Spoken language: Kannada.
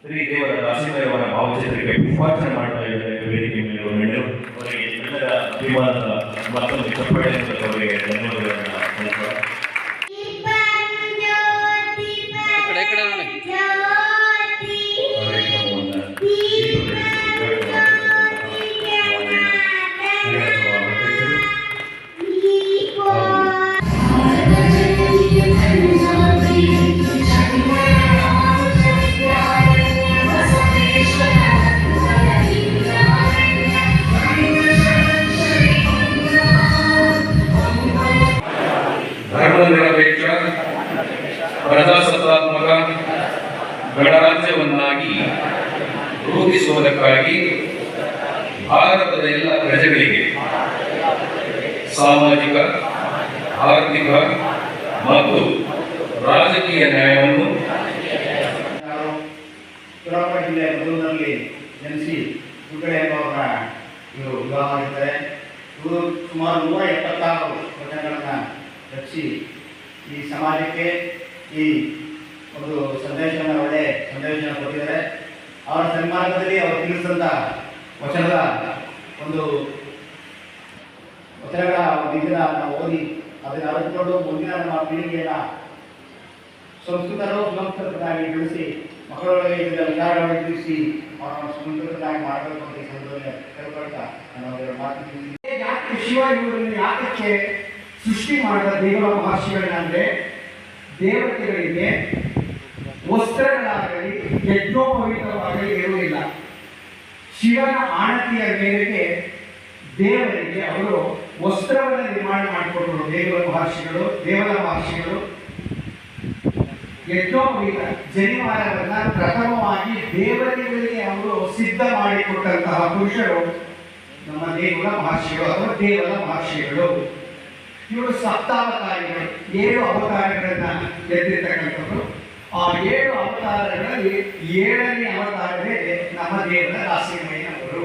ಶ್ರೀ ದೇವರ ದಾಸಿಮಯವರ ಭಾವಚಿತ್ರಕ್ಕೆ ಪುಷ್ಪಾರ್ಚನೆ ಮಾಡ್ತಾ ಇದ್ದಾರೆ ವೇದಿಕೆ ಮೇಲೆ ಗಣ್ಯರು ಅವರಿಗೆ ಎಲ್ಲರ ಅಭಿಮಾನದ ಅವರಿಗೆ ಧನ್ಯವಾದಗಳನ್ನು ಪ್ರಜಾಸತ್ತಾತ್ಮಕ ಗಣರಾಜ್ಯವನ್ನಾಗಿ ರೂಪಿಸುವುದಕ್ಕಾಗಿ ಭಾರತದ ಎಲ್ಲ ಪ್ರಜೆಗಳಿಗೆ ಸಾಮಾಜಿಕ, ಆರ್ಥಿಕ ಮತ್ತು ರಾಜಕೀಯ ನ್ಯಾಯವನ್ನು ನಾವು ತುಳಪ ಜಿಲ್ಲೆಯ ಜನಿಸಿ ಮುಗಳೆ ಎಂಬವರ ಇವರು ವಿವಾಹ ಆಗಿದ್ದಾರೆ ಇವರು ಸುಮಾರು ನೂರ ಎಪ್ಪತ್ತಾರು ವಚನಗಳನ್ನು ರಚಿಸಿ ಈ ಸಮಾಜಕ್ಕೆ ಈ ಒಂದು ಸಂದೇಶವನ್ನು ಒಳ್ಳೆ ಸಂದೇಶವನ್ನು ಕೊಟ್ಟಿದ್ದಾರೆ. ಅವರ ಸನ್ಮಾರ್ಗದಲ್ಲಿ ಅವರು ತಿಳಿಸಿದಂಥ ವಚನದ ಒಂದು ವಚನಗಳ ಇದನ್ನ ನಾವು ಓದಿ ಅದನ್ನು ಅರಿತುಕೊಂಡು ಮುಂದಿನ ನಮ್ಮ ಪೀಳಿಗೆಯನ್ನು ಸಂಸ್ಕೃತರು ಸುಸಂಸ್ಕೃತರಾಗಿ ತಿಳಿಸಿ, ಮಕ್ಕಳೊಳಗೆ ಇದರ ವಿಚಾರಗಳನ್ನು ತಿಳಿಸಿ, ಅವರನ್ನು ಸುಸಂಸ್ಕೃತರಾಗಿ ಮಾಡಬೇಕು ಅಂತ ಈ ಸಂದರ್ಭದಲ್ಲಿ ಕೇಳ್ಕೊಳ್ತಾ ನಾನು ಮಾತು ಯಾಕೆ ಶಿವ ಇವರನ್ನು ಯಾತಕ್ಕೆ ಸೃಷ್ಟಿ ಮಾಡಿದ ದೇವರ ಮಹರ್ಷಿಗಳಂದ್ರೆ ದೇವತೆಗಳಿಗೆ ವಸ್ತ್ರಗಳಾಗಲಿ ಯಜ್ಞೋಪವಿತವಾಗಲಿ ಇರುವುದಿಲ್ಲ. ಶಿವನ ಆಣತಿಯ ಮೇರೆಗೆ ದೇವರಿಗೆ ಅವರು ವಸ್ತ್ರವನ್ನು ನಿರ್ಮಾಣ ಮಾಡಿಕೊಟ್ಟರು. ದೇವರ ಮಹರ್ಷಿಗಳು ದೇವರ ಮಹರ್ಷಿಗಳು. ಯಜ್ಞೋಪವಿತ ಜನಿವಾರವನ್ನ ಪ್ರಥಮವಾಗಿ ದೇವತೆಗಳಿಗೆ ಅವರು ಸಿದ್ಧ ಮಾಡಿಕೊಟ್ಟಂತಹ ಪುರುಷರು ನಮ್ಮ ದೇವರ ಮಹರ್ಷಿಗಳು ಅಥವಾ ದೇವರ ಮಹರ್ಷಿಗಳು. ಇವರು ಸಪ್ತಾವತಾರಿಗಳು ಏಳು ಅವತಾರಗಳನ್ನ ಎದ್ದಿರ್ತಕ್ಕಂಥದ್ದು ಆ ಏಳು ಅವತಾರಗಳಲ್ಲಿ ಏಳನೇ ಅವತಾರವೇ ನಮ್ಮ ದೇವರ ರಾಸಿಮಯ್ಯನವರು